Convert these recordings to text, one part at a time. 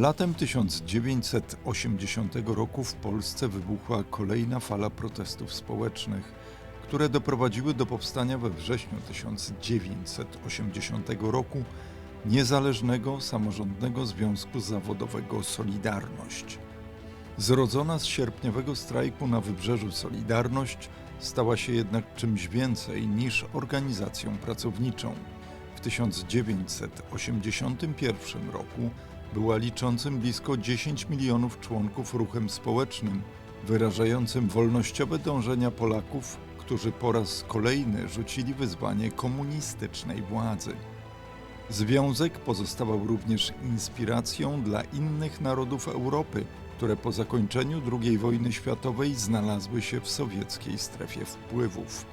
Latem 1980 roku w Polsce wybuchła kolejna fala protestów społecznych, które doprowadziły do powstania we wrześniu 1980 roku niezależnego samorządnego związku zawodowego Solidarność. Zrodzona z sierpniowego strajku na wybrzeżu Solidarność stała się jednak czymś więcej niż organizacją pracowniczą. W 1981 roku była liczącym blisko 10 milionów członków ruchem społecznym, wyrażającym wolnościowe dążenia Polaków, którzy po raz kolejny rzucili wyzwanie komunistycznej władzy. Związek pozostawał również inspiracją dla innych narodów Europy, które po zakończeniu II wojny światowej znalazły się w sowieckiej strefie wpływów.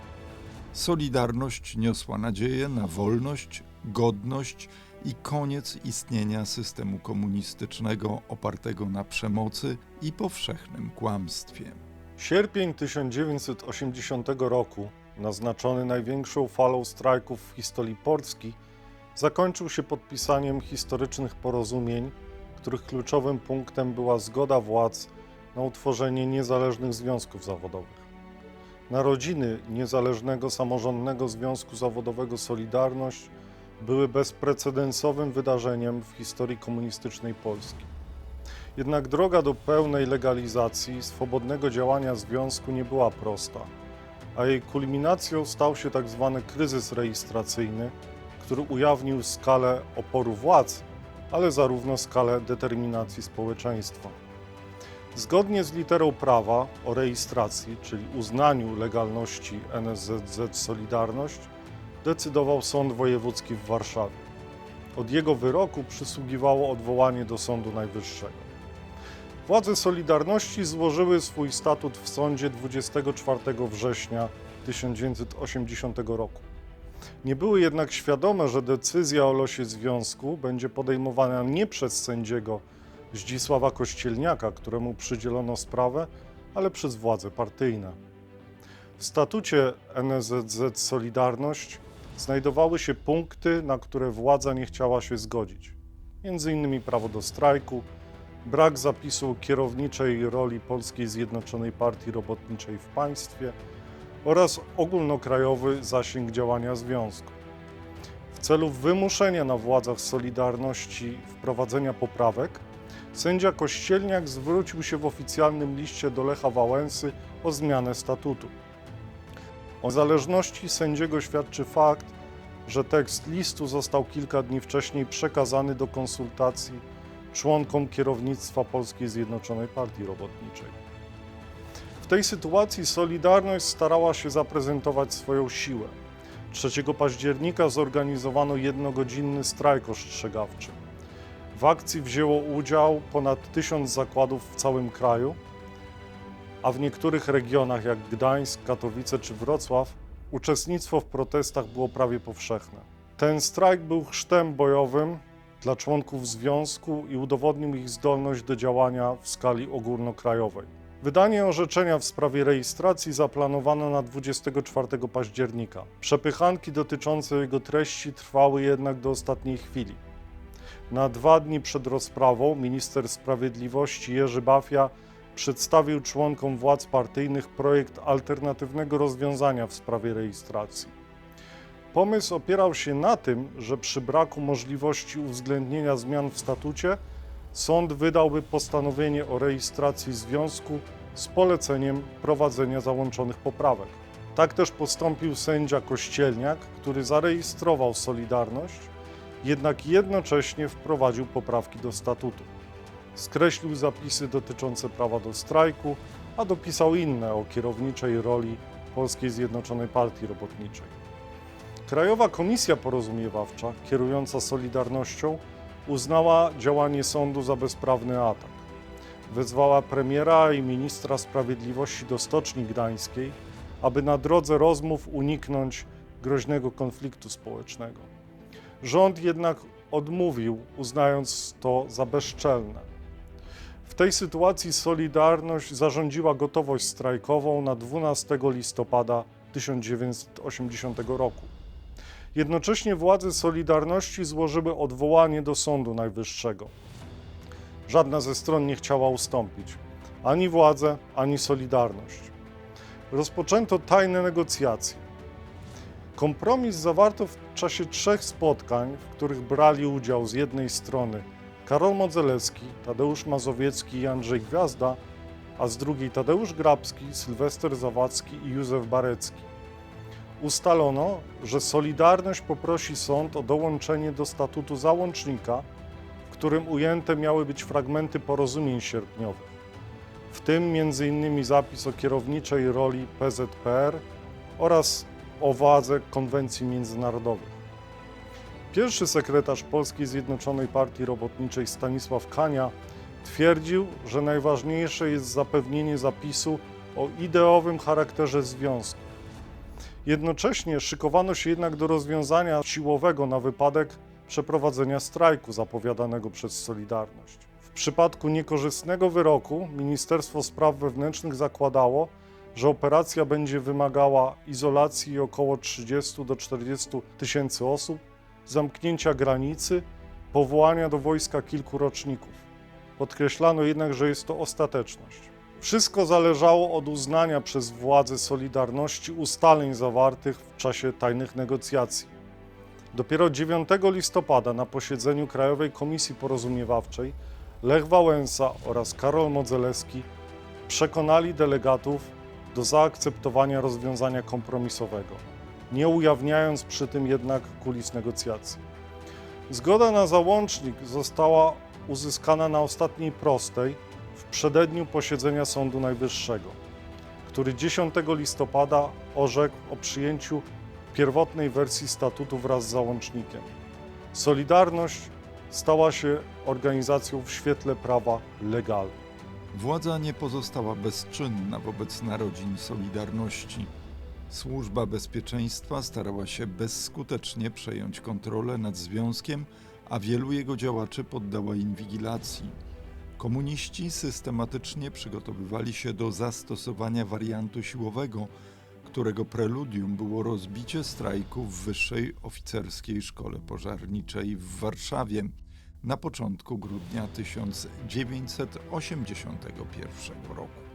Solidarność niosła nadzieję na wolność, godność i koniec istnienia systemu komunistycznego opartego na przemocy i powszechnym kłamstwie. Sierpień 1980 roku, naznaczony największą falą strajków w historii Polski, zakończył się podpisaniem historycznych porozumień, których kluczowym punktem była zgoda władz na utworzenie niezależnych związków zawodowych. Narodziny niezależnego samorządnego związku zawodowego Solidarność były bezprecedensowym wydarzeniem w historii komunistycznej Polski. Jednak droga do pełnej legalizacji swobodnego działania związku nie była prosta, a jej kulminacją stał się tzw. kryzys rejestracyjny, który ujawnił skalę oporu władz, ale zarówno skalę determinacji społeczeństwa. Zgodnie z literą prawa o rejestracji, czyli uznaniu legalności NSZZ Solidarność, decydował Sąd Wojewódzki w Warszawie. Od jego wyroku przysługiwało odwołanie do Sądu Najwyższego. Władze Solidarności złożyły swój statut w sądzie 24 września 1980 roku. Nie były jednak świadome, że decyzja o losie związku będzie podejmowana nie przez sędziego Zdzisława Kościelniaka, któremu przydzielono sprawę, ale przez władze partyjne. W statucie NSZZ Solidarność znajdowały się punkty, na które władza nie chciała się zgodzić. Między innymi prawo do strajku, brak zapisu kierowniczej roli Polskiej Zjednoczonej Partii Robotniczej w państwie oraz ogólnokrajowy zasięg działania związku. W celu wymuszenia na władzach Solidarności wprowadzenia poprawek, sędzia Kościelniak zwrócił się w oficjalnym liście do Lecha Wałęsy o zmianę statutu. O zależności sędziego świadczy fakt, że tekst listu został kilka dni wcześniej przekazany do konsultacji członkom kierownictwa Polskiej Zjednoczonej Partii Robotniczej. W tej sytuacji Solidarność starała się zaprezentować swoją siłę. 3 października zorganizowano jednogodzinny strajk ostrzegawczy. W akcji wzięło udział ponad tysiąc zakładów w całym kraju, a w niektórych regionach jak Gdańsk, Katowice czy Wrocław uczestnictwo w protestach było prawie powszechne. Ten strajk był chrztem bojowym dla członków związku i udowodnił ich zdolność do działania w skali ogólnokrajowej. Wydanie orzeczenia w sprawie rejestracji zaplanowano na 24 października. Przepychanki dotyczące jego treści trwały jednak do ostatniej chwili. Na dwa dni przed rozprawą minister sprawiedliwości Jerzy Bafia przedstawił członkom władz partyjnych projekt alternatywnego rozwiązania w sprawie rejestracji. Pomysł opierał się na tym, że przy braku możliwości uwzględnienia zmian w statucie, sąd wydałby postanowienie o rejestracji związku z poleceniem prowadzenia załączonych poprawek. Tak też postąpił sędzia Kościelniak, który zarejestrował Solidarność, jednak jednocześnie wprowadził poprawki do statutu. Skreślił zapisy dotyczące prawa do strajku, a dopisał inne o kierowniczej roli Polskiej Zjednoczonej Partii Robotniczej. Krajowa Komisja Porozumiewawcza, kierująca Solidarnością, uznała działanie sądu za bezprawny atak. Wezwała premiera i ministra sprawiedliwości do Stoczni Gdańskiej, aby na drodze rozmów uniknąć groźnego konfliktu społecznego. Rząd jednak odmówił, uznając to za bezczelne. Tej sytuacji Solidarność zarządziła gotowość strajkową na 12 listopada 1980 roku. Jednocześnie władze Solidarności złożyły odwołanie do Sądu Najwyższego. Żadna ze stron nie chciała ustąpić. Ani władze, ani Solidarność. Rozpoczęto tajne negocjacje. Kompromis zawarto w czasie trzech spotkań, w których brali udział z jednej strony Karol Modzelewski, Tadeusz Mazowiecki i Andrzej Gwiazda, a z drugiej Tadeusz Grabski, Sylwester Zawadzki i Józef Barecki. Ustalono, że Solidarność poprosi sąd o dołączenie do statutu załącznika, w którym ujęte miały być fragmenty porozumień sierpniowych, w tym m.in. zapis o kierowniczej roli PZPR oraz o wadze konwencji międzynarodowych. Pierwszy sekretarz Polskiej Zjednoczonej Partii Robotniczej Stanisław Kania twierdził, że najważniejsze jest zapewnienie zapisu o ideowym charakterze związku. Jednocześnie szykowano się jednak do rozwiązania siłowego na wypadek przeprowadzenia strajku zapowiadanego przez Solidarność. W przypadku niekorzystnego wyroku Ministerstwo Spraw Wewnętrznych zakładało, że operacja będzie wymagała izolacji około 30 do 40 tysięcy osób, zamknięcia granicy, powołania do wojska kilku roczników. Podkreślano jednak, że jest to ostateczność. Wszystko zależało od uznania przez władze Solidarności ustaleń zawartych w czasie tajnych negocjacji. Dopiero 9 listopada na posiedzeniu Krajowej Komisji Porozumiewawczej Lech Wałęsa oraz Karol Modzelewski przekonali delegatów do zaakceptowania rozwiązania kompromisowego, nie ujawniając przy tym jednak kulis negocjacji. Zgoda na załącznik została uzyskana na ostatniej prostej w przededniu posiedzenia Sądu Najwyższego, który 10 listopada orzekł o przyjęciu pierwotnej wersji statutu wraz z załącznikiem. Solidarność stała się organizacją w świetle prawa legalnym. Władza nie pozostała bezczynna wobec narodzin Solidarności. Służba Bezpieczeństwa starała się bezskutecznie przejąć kontrolę nad związkiem, a wielu jego działaczy poddała inwigilacji. Komuniści systematycznie przygotowywali się do zastosowania wariantu siłowego, którego preludium było rozbicie strajku w Wyższej Oficerskiej Szkole Pożarniczej w Warszawie na początku grudnia 1981 roku.